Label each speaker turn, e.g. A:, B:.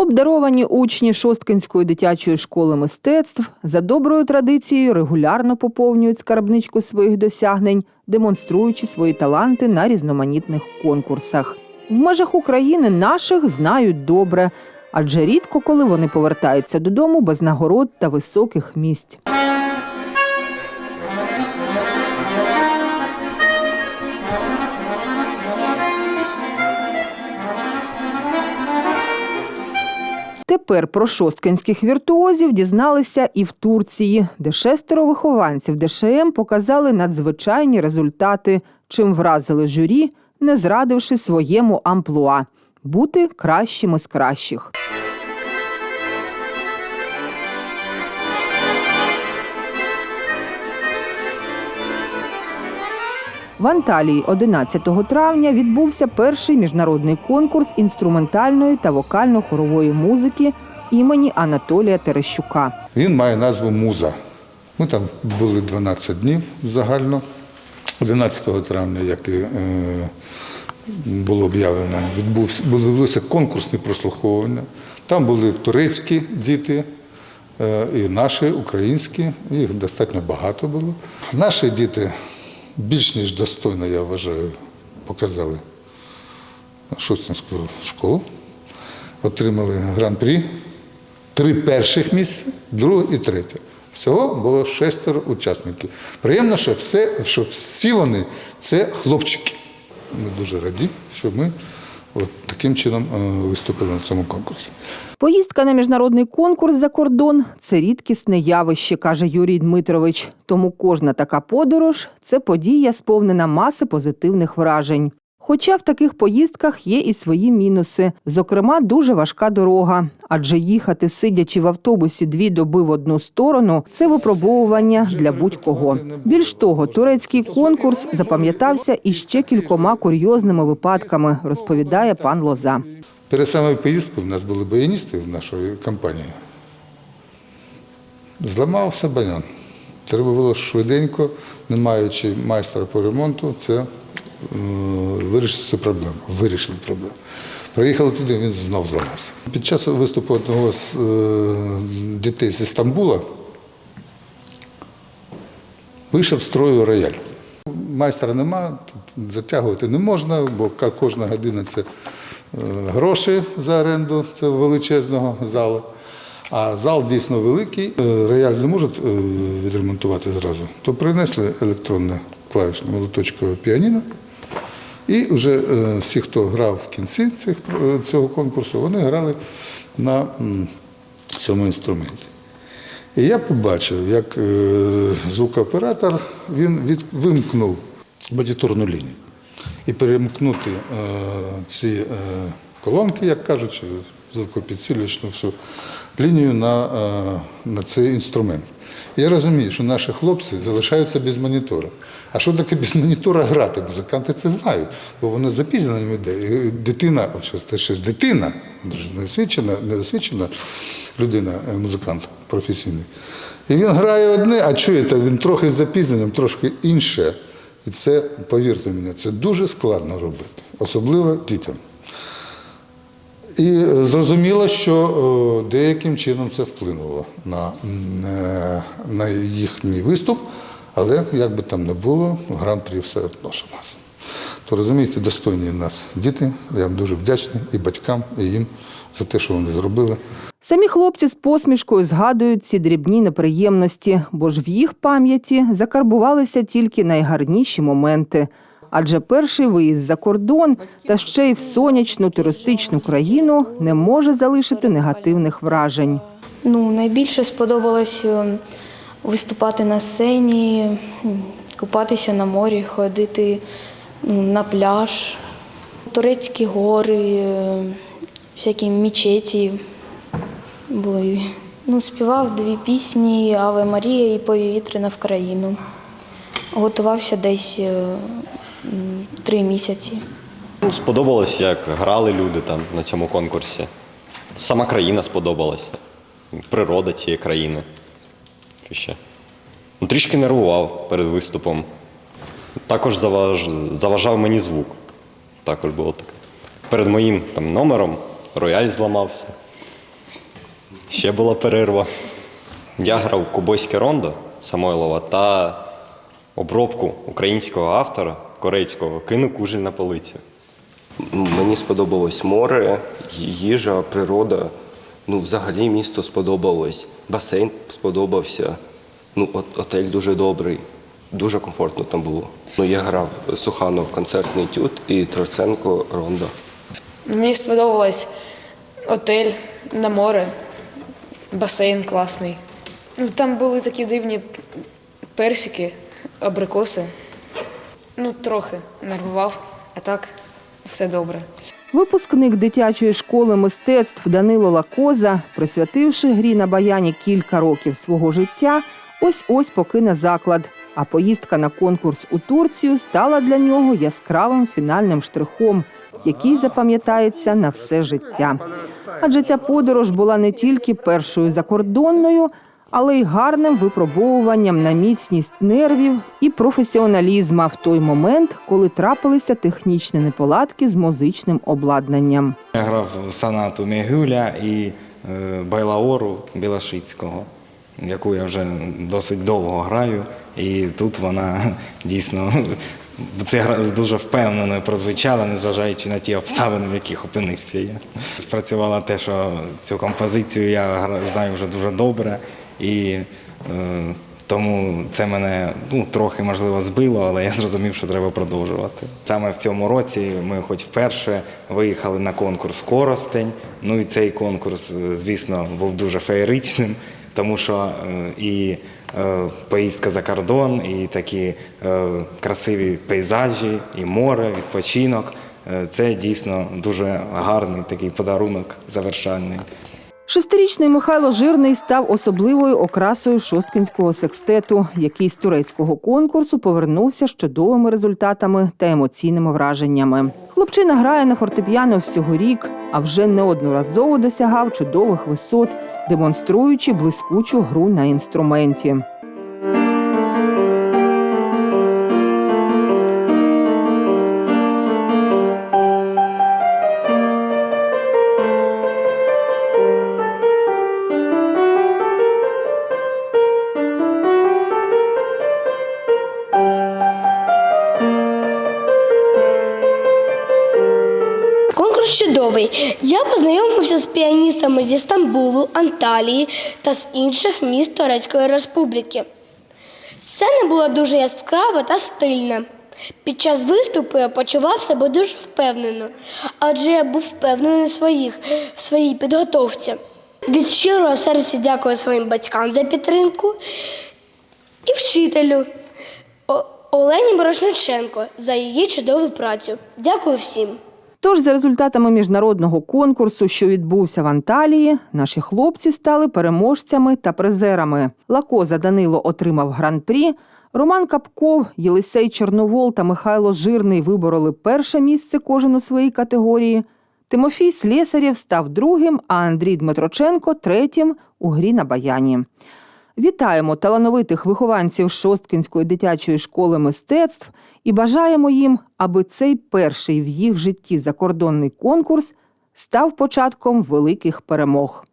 A: Обдаровані учні Шосткинської дитячої школи мистецтв за доброю традицією регулярно поповнюють скарбничку своїх досягнень, демонструючи свої таланти на різноманітних конкурсах. В межах України наших знають добре, адже рідко коли вони повертаються додому без нагород та високих місць. Тепер про шосткинських віртуозів дізналися і в Турції, де шестеро вихованців ДШМ показали надзвичайні результати, чим вразили журі, не зрадивши своєму амплуа бути кращими з кращих. В Анталії 11 травня відбувся перший міжнародний конкурс інструментальної та вокально-хорової музики імені Анатолія Терещука.
B: Він має назву Муза. Ми там були 12 днів загально. 11 травня, як і е, було об'явлено, відбувся, конкурсні прослуховування. Там були турецькі діти, е, і наші, українські, їх достатньо багато було. Наші діти більш ніж достойно, я вважаю, показали Шостинську школу, отримали гран-прі, три перших місця, друге і третє. Всього було шестеро учасників. Приємно, що, все, що всі вони це хлопчики. Ми дуже раді, що ми от таким чином е, виступили на цьому конкурсі.
A: Поїздка на міжнародний конкурс за кордон це рідкісне явище, каже Юрій Дмитрович. Тому кожна така подорож це подія, сповнена маси позитивних вражень. Хоча в таких поїздках є і свої мінуси, зокрема, дуже важка дорога, адже їхати, сидячи в автобусі дві доби в одну сторону, це випробовування для будь-кого. Більш того, турецький конкурс запам'ятався іще кількома курйозними випадками, розповідає пан Лоза.
B: Перед самою поїздкою в нас були баяністи в нашої компанії. Зламався баян. Треба було швиденько, не маючи майстра по ремонту, це вирішити цю проблему. Вирішили проблему. Приїхали туди, він знов зламався. Під час виступу одного з е, дітей з Істамбула вийшов з строю рояль. Майстра нема, затягувати не можна, бо кожна година це е, гроші за оренду цього величезного залу. А зал дійсно великий. Е, Рояль не можуть відремонтувати зразу, то принесли електронне клавішне молоточкове піаніно. І вже е, всі, хто грав в кінці цих, е, цього конкурсу, вони грали на цьому інструменті. І я побачив, як е, звукооператор він від, вимкнув бодітурну лінію. І перемкнути ці колонки, як кажуть, звукопідсилювачну всю лінію на, е, на цей інструмент. Я розумію, що наші хлопці залишаються без монітора. А що таке без монітора грати? Музиканти це знають, бо воно запізненим йде. Дитина, ще дитина, недосвідчена, недосвідчена людина, е, музикант професійний. І він грає одне, а чуєте, він трохи з запізненням, трошки інше. І це, повірте мені, це дуже складно робити, особливо дітям. І е, зрозуміло, що е, деяким чином це вплинуло на, е, на їхній виступ, але як би там не було, гран-прі все одно що нас. То розумієте, достойні нас діти. Я вам дуже вдячний і батькам, і їм за те, що вони зробили.
A: Самі хлопці з посмішкою згадують ці дрібні неприємності, бо ж в їх пам'яті закарбувалися тільки найгарніші моменти. Адже перший виїзд за кордон та ще й в сонячну туристичну країну не може залишити негативних вражень.
C: Ну, найбільше сподобалось е, виступати на сцені, купатися на морі, ходити ну, на пляж, турецькі гори, е, всякі мечеті були. Ну, співав дві пісні Аве Марія і Повітряна в країну. Готувався десь е, три місяці.
D: Ну, Сподобалось, як грали люди там на цьому конкурсі. Сама країна сподобалася. Природа цієї країни. Ще? Ну, трішки нервував перед виступом. Також заваж... заважав мені звук. Також було таке. Перед моїм там, номером рояль зламався. Ще була перерва. Я грав кубойське рондо Самойлова та обробку українського автора корейського кину кужель на полицю.
E: Мені сподобалось море, їжа, природа. Ну, взагалі місто сподобалось. Басейн сподобався. Ну, от, отель дуже добрий, дуже комфортно там було. Ну, я грав Суханов концертний тют і Троценко рондо.
F: Мені сподобалось отель на море, басейн класний. Ну, там були такі дивні персики, абрикоси. Ну, трохи нервував, а так все добре.
A: Випускник дитячої школи мистецтв Данило Лакоза, присвятивши грі на баяні кілька років свого життя, ось ось покине заклад. А поїздка на конкурс у Турцію стала для нього яскравим фінальним штрихом, який запам'ятається на все життя. Адже ця подорож була не тільки першою закордонною, але й гарним випробовуванням на міцність нервів і професіоналізма в той момент, коли трапилися технічні неполадки з музичним обладнанням.
G: Я грав сонату Мігюля і е, Байлаору Білашицького, яку я вже досить довго граю. І тут вона дійсно це дуже впевнено прозвучала, незважаючи на ті обставини, в яких опинився я. Спрацювало те, що цю композицію я знаю вже дуже добре. І е, тому це мене ну, трохи можливо збило, але я зрозумів, що треба продовжувати. Саме в цьому році ми, хоч вперше, виїхали на конкурс Коростень. Ну і цей конкурс, е, звісно, був дуже феєричним, тому що е, і поїздка за кордон, і такі красиві пейзажі, і море, відпочинок. Це дійсно дуже гарний такий подарунок завершальний.
A: Шестирічний Михайло Жирний став особливою окрасою шосткинського секстету, який з турецького конкурсу повернувся з чудовими результатами та емоційними враженнями. Хлопчина грає на фортепіано всього рік, а вже неодноразово досягав чудових висот, демонструючи блискучу гру на інструменті.
H: Чудовий. Я познайомився з піаністами зі Стамбулу, Анталії та з інших міст Турецької Республіки. Сцена була дуже яскрава та стильна. Під час виступу я почував себе дуже впевнено, адже я був впевнений в своїх, в своїй підготовці. Від щирого серця дякую своїм батькам за підтримку і вчителю Олені Морошниченко за її чудову працю. Дякую всім.
A: Тож, за результатами міжнародного конкурсу, що відбувся в Анталії, наші хлопці стали переможцями та призерами. Лакоза Данило отримав гран-прі. Роман Капков, Єлисей Чорновол та Михайло Жирний вибороли перше місце кожен у своїй категорії. Тимофій Слєсарєв став другим, а Андрій Дмитроченко третім у грі на баяні. Вітаємо талановитих вихованців Шосткінської дитячої школи мистецтв і бажаємо їм, аби цей перший в їх житті закордонний конкурс став початком великих перемог.